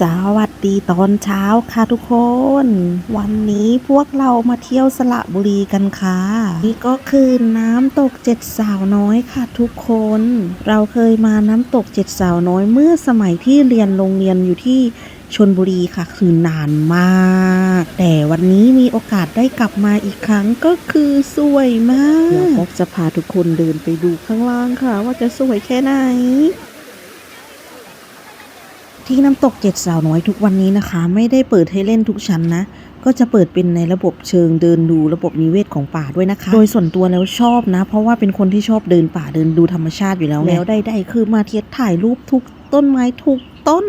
สวัสดีตอนเช้าค่ะทุกคน วันนี้พวกเรามาเที่ยวสระบุรีกันค่ะ นี่ก็คือน้ำตกเจ็ดสาวน้อยค่ะทุกคน เราเคยมาน้ำตกเจ็ดสาวน้อยเมื่อสมัยที่เรียนโรงเรียนอยู่ที่ชนบุรีค่ะคือนานมาก แต่วันนี้มีโอกาสได้กลับมาอีกครั้งก็คือสวยมากเดี๋ยวพกจะพาทุกคนเดินไปดูข้างล่างค่ะ ว่าจะสวยแค่ไหน ที่น้ำตกเจ็ดสาวน้อยทุกวันนี้นะคะ ไม่ได้เปิดให้เล่นทุกชั้นนะ ก็จะเปิดเป็นในระบบเชิงเดินดูระบบนิเวศของป่าด้วยนะคะ โดยส่วนตัวแล้วชอบนะ เพราะว่าเป็นคนที่ชอบเดินป่าเดินดูธรรมชาติอยู่แล้วแล้วได้ๆคือมาเทียบถ่ายรูปทุกต้นไม้ทุกต้น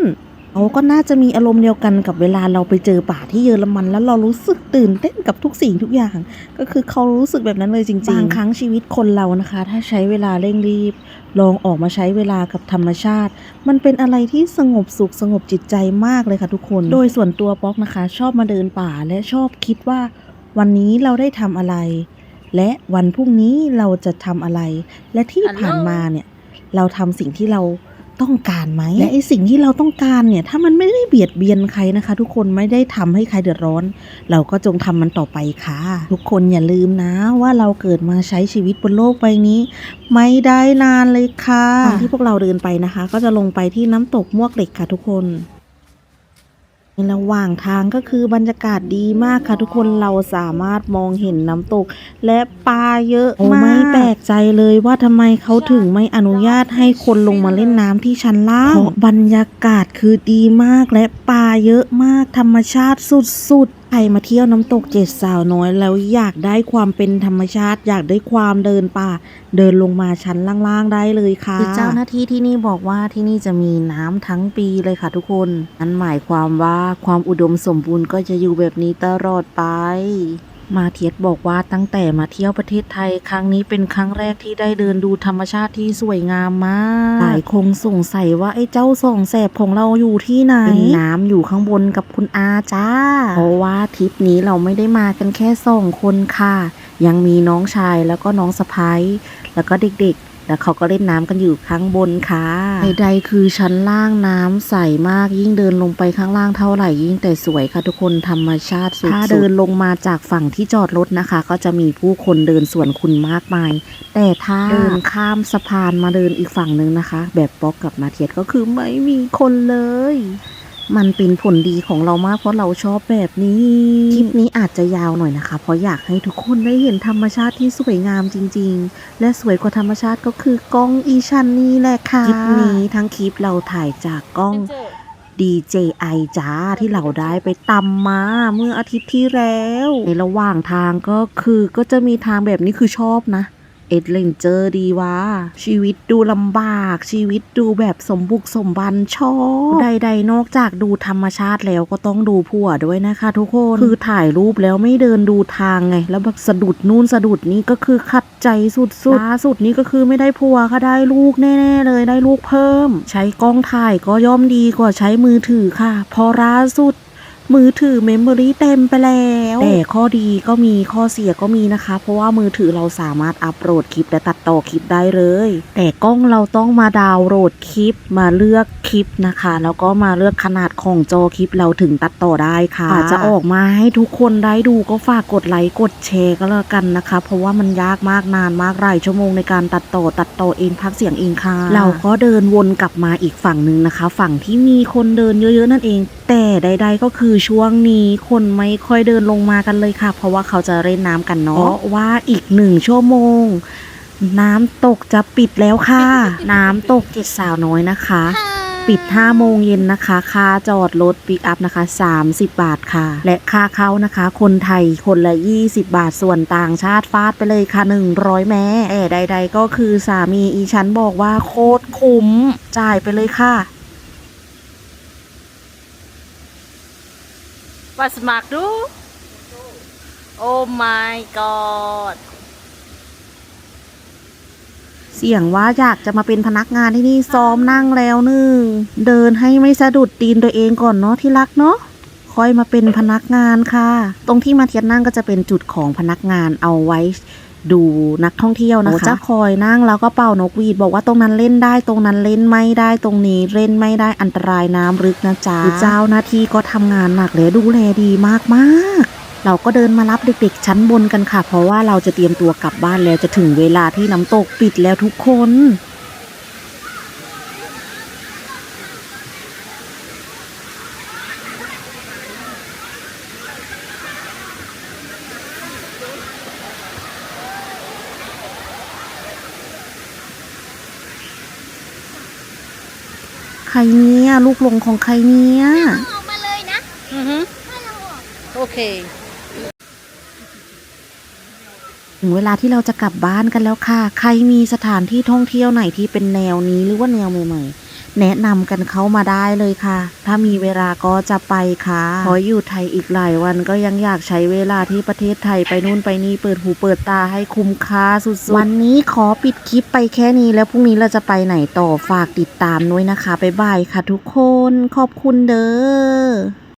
เขาก็น่าจะมีอารมณ์เดียวกันกับเวลาเราไปเจอป่าที่เยอรมัน แล้วเรารู้สึกตื่นเต้นกับทุกสิ่งทุกอย่าง ก็คือเขารู้สึกแบบนั้นเลยจริงๆบางครั้งชีวิตคนเรานะคะ ถ้าใช้เวลาเร่งรีบ ลองออกมาใช้เวลากับธรรมชาติ มันเป็นอะไรที่สงบสุขสงบจิตใจมากเลยค่ะทุกคน โดยส่วนตัวป๊อกนะคะ ชอบมาเดินป่าและชอบคิดว่า วันนี้เราได้ทำอะไร และวันพรุ่งนี้เราจะทำอะไร และที่ผ่านมาเนี่ยเราทำสิ่งที่เรา ต้องการไหมและไอสิ่งที่เราต้องการเนี่ยถ้ามันไม่ได้เบียดเบียนใครนะคะ ทุกคนไม่ได้ทำให้ใครเดือดร้อน เราก็จงทำมันต่อไปค่ะ ทุกคนอย่าลืมนะว่าเราเกิดมาใช้ชีวิตบนโลกใบนี้ ไม่ได้นานเลยค่ะตอนที่พวกเราเดินไปนะคะ ก็จะลงไปที่น้ำตกมวกเหล็กค่ะทุกคน ในระหว่างทางก็คือบรรยากาศดีมากค่ะ ทุกคนเราสามารถมองเห็นน้ำตก และปลาเยอะมากไม่แปลกใจเลยว่าทำไมเขาถึงไม่อนุญาตให้คนลงมาเล่นน้ำที่ชั้นล่างเพราะบรรยากาศคือดีมากและปลาเยอะมากธรรมชาติสุดๆ ใครมาเที่ยวน้ำตกเจ็ดสาวน้อยแล้วอยากได้ความเป็นธรรมชาติ อยากได้ความเดินป่า เดินลงมาชั้นล่างๆได้เลยค่ะคือเจ้าหน้าที่ที่นี่บอกว่าที่นี่จะมีน้ำทั้งปีเลยค่ะทุกคนนั่นหมายความว่าความอุดมสมบูรณ์ก็จะอยู่แบบนี้ตลอดไป มาเทียดบอกว่าตั้งแต่มาเที่ยวประเทศไทยครั้งนี้เป็นครั้งแรกที่ได้เดินดูธรรมชาติที่สวยงามมาก หลายคงสงสัยว่าไอ้เจ้าส่องแสบของเราอยู่ที่ไหนเป็นน้ำอยู่ข้างบนกับคุณอาจ้า เพราะว่าทริปนี้เราไม่ได้มากันแค่สองคนค่ะ ยังมีน้องชายแล้วก็น้องสะพ้ายแล้วก็เด็กๆ แล้วเขาก็เล่นน้ำกันอยู่ข้างบนค่ะใดๆคือชั้นล่างน้ำใสมากยิ่งเดินลงไปข้างล่างเท่าไหร่ยิ่งแต่สวยค่ะทุกคนธรรมชาติสุดๆถ้าเดินลงมาจากฝั่งที่จอดรถนะคะ ก็จะมีผู้คนเดินสวนคุณมากมาย แต่ถ้าเดินข้ามสะพานมาเดินอีกฝั่งหนึ่งนะคะ แบบป๊อกกับมาเทียดก็คือไม่มีคนเลย มันเป็นผลดีของเรามากเพราะเราชอบแบบนี้ คลิปนี้อาจจะยาวหน่อยนะคะ เพราะอยากให้ทุกคนได้เห็นธรรมชาติที่สวยงามจริง ๆ และสวยกว่าธรรมชาติก็คือกล้องอีชันนี่แหละค่ะคลิปนี้ทั้งคลิปเราถ่ายจากกล้อง DJI จ้าที่เราได้ไปตำมาเมื่ออาทิตย์ที่แล้ว ในระหว่างทางก็คือก็จะมีทางแบบนี้คือชอบนะ เอ็ดเลนเจอร์ดีวะชีวิตดูลำบาก ชีวิตดูแบบสมบุกสมบันชอบใด ๆ นอกจากดูธรรมชาติแล้วก็ต้องดูผัวด้วยนะคะ ทุกคนคือถ่ายรูปแล้วไม่เดินดูทางไง แล้วแบบสะดุดนู่นสะดุดนี่ก็คือขัดใจสุดๆล่าสุดนี่ก็คือไม่ได้ผัวค่ะได้ลูกแน่ๆเลยได้ลูกเพิ่ม ใช้กล้องถ่ายก็ย่อมดีกว่าใช้มือถือค่ะ พอล่าสุด มือถือเมมโมรีเต็มไปแล้ว แต่ข้อดีก็มีข้อเสียก็มีนะคะ เพราะว่ามือถือเราสามารถอัปโหลดคลิปและตัดต่อคลิปได้เลย แต่กล้องเราต้องมาดาวน์โหลดคลิปมาเลือกคลิปนะคะ แล้วก็มาเลือกขนาดของจอคลิปเราถึงตัดต่อได้ค่ะอาจจะออกมาให้ทุกคนได้ดูก็ฝากกดไลค์กดแชร์ก็แล้วกันนะคะ เพราะว่ามันยากมากนานมากหลายชั่วโมงในการตัดต่อตัดต่อเองพักเสียงเองค่ะ เราก็เดินวนกลับมาอีกฝั่งหนึ่งนะคะ ฝั่งที่มีคนเดินเยอะๆนั่นเอง แต่ใด ๆ ก็คือช่วงนี้คนไม่ค่อยเดินลงมากันเลยค่ะ เพราะว่าเขาจะเล่นน้ำกันเนาะเพราะว่าอีกหนึ่งชั่วโมง น้ำตกจะปิดแล้วค่ะ น้ำตกเจ็ดสาวน้อยนะคะ ปิด5โมงเย็นนะคะ ค่าจอดรถปิกอัพนะคะ 30 บาทค่ะ และค่าเข้านะคะ คนไทยคนละ 20 บาทส่วนต่างชาติฟาดไปเลยค่ะ 100 แม้แต่ใด ๆ ก็คือสามีอีฉันบอกว่าโคตรคุ้มจ่ายไปเลยค่ะ Was mag du? Oh my god. เสียงว่าอยากจะมาเป็นพนักงานที่นี่ซ้อมนั่งแล้วหนึ่งเดินให้ไม่สะดุดตีนตัวเองก่อนเนาะที่รักเนาะค่อยมาเป็นพนักงานค่ะ ตรงที่มาเทียนนั่งก็จะเป็นจุดของพนักงานเอาไว้ ดูนักท่องเที่ยวนะคะจะคอยนั่งแล้วก็เป่านกหวีดบอกว่าตรงนั้นเล่นได้ตรงนั้นเล่นไม่ได้ตรงนี้เล่นไม่ได้อันตรายน้ำลึกนะจ๊ะคือเจ้าหน้าที่ก็ทำงานหนักเลยดูแลดีมากๆเราก็เดินมารับเด็กๆชั้นบนกันค่ะ เพราะว่าเราจะเตรียมตัวกลับบ้านแล้วจะถึงเวลาที่น้ำตกปิดแล้วทุกคน ใครเนี่ย ลูกหลงของใครเนี่ยออกมาเลยนะอือฮึถ้าเราออกโอเค ถึงเวลาที่เราจะกลับบ้านกันแล้วค่ะ ใครมีสถานที่ท่องเที่ยวไหนที่เป็นแนวนี้หรือว่าแนวใหม่ๆ แนะนำกันเข้ามาได้เลยค่ะ ถ้ามีเวลาก็จะไปค่ะขออยู่ไทยอีกหลายวันก็ยังอยากใช้เวลาที่ประเทศไทยไปนู่นไปนี่เปิดหูเปิดตาให้คุ้มค่าสุดๆ วันนี้ขอปิดคลิปไปแค่นี้แล้วพรุ่งนี้เราจะไปไหนต่อฝากติดตามด้วยนะคะบ๊ายบายค่ะทุกคนขอบคุณเด้อ